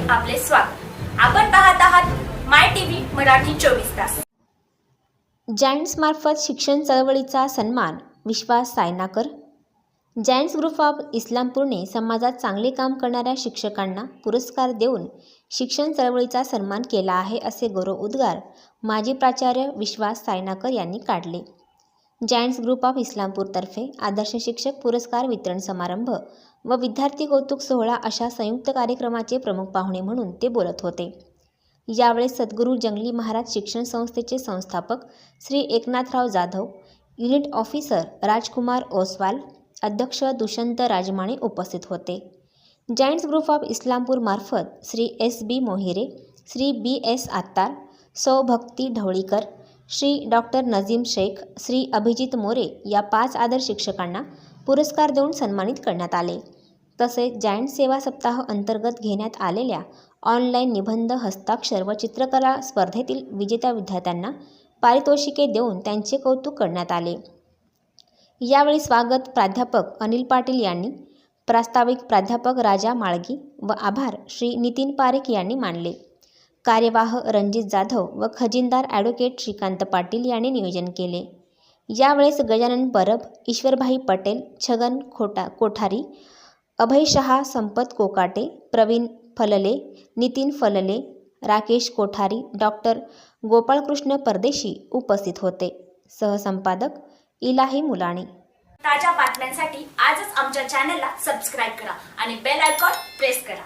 स्वागत. आपण पाहत आहात माय टीव्ही मराठी चोवीस तास. जायंट्समार्फत शिक्षण चळवळीचा सन्मान Vishwas Saynakar. Giants group of इस्लामपूरने समाजात चांगले काम करणाऱ्या शिक्षकांना पुरस्कार देऊन शिक्षण चळवळीचा सन्मान केला आहे असे गौरव उद्गार माजी प्राचार्य विश्वास सायनाकर यांनी काढले. जायंट्स ग्रुप ऑफ इस्लामपूरतर्फे आदर्श शिक्षक पुरस्कार वितरण समारंभ व विद्यार्थी कौतुक सोहळा अशा संयुक्त कार्यक्रमाचे प्रमुख पाहुणे म्हणून ते बोलत होते. यावेळी सद्गुरू जंगली महाराज शिक्षण संस्थेचे संस्थापक श्री एकनाथराव जाधव युनिट ऑफिसर राजकुमार ओसवाल अध्यक्ष दुष्यंत राजमाणे उपस्थित होते. Giants group of इस्लामपूरमार्फत Shri S B Mohire Shri B S Attar सौ भक्ती ढवळीकर श्री डॉक्टर नजीम शेख श्री अभिजित मोरे या पाच आदर शिक्षकांना पुरस्कार देऊन सन्मानित करण्यात आले. तसेच जायंट सेवा सप्ताह अंतर्गत घेण्यात आलेल्या ऑनलाईन निबंध हस्ताक्षर व चित्रकला स्पर्धेतील विजेत्या विद्यार्थ्यांना पारितोषिके देऊन त्यांचे कौतुक करण्यात आले. यावेळी स्वागत प्राध्यापक अनिल पाटील यांनी प्रास्ताविक प्राध्यापक राजा माळगी व आभार श्री नितीन पारेख यांनी मानले. कार्यवाह रणजित जाधव व खजिनदार ॲडव्होकेट श्रीकांत पाटील यांनी नियोजन केले. यावेळेस गजानन परब ईश्वरभाई पटेल छगन खोटा कोठारी अभय शहा संपत कोकाटे प्रवीण फलले नितीन फलले राकेश कोठारी डॉक्टर गोपाळकृष्ण परदेशी उपस्थित होते. सहसंपादक इलाही मुलाणी. ताज्या बातम्यांसाठी आजच आमच्या चॅनलला सबस्क्राईब करा आणि बेल आयकॉन प्रेस करा.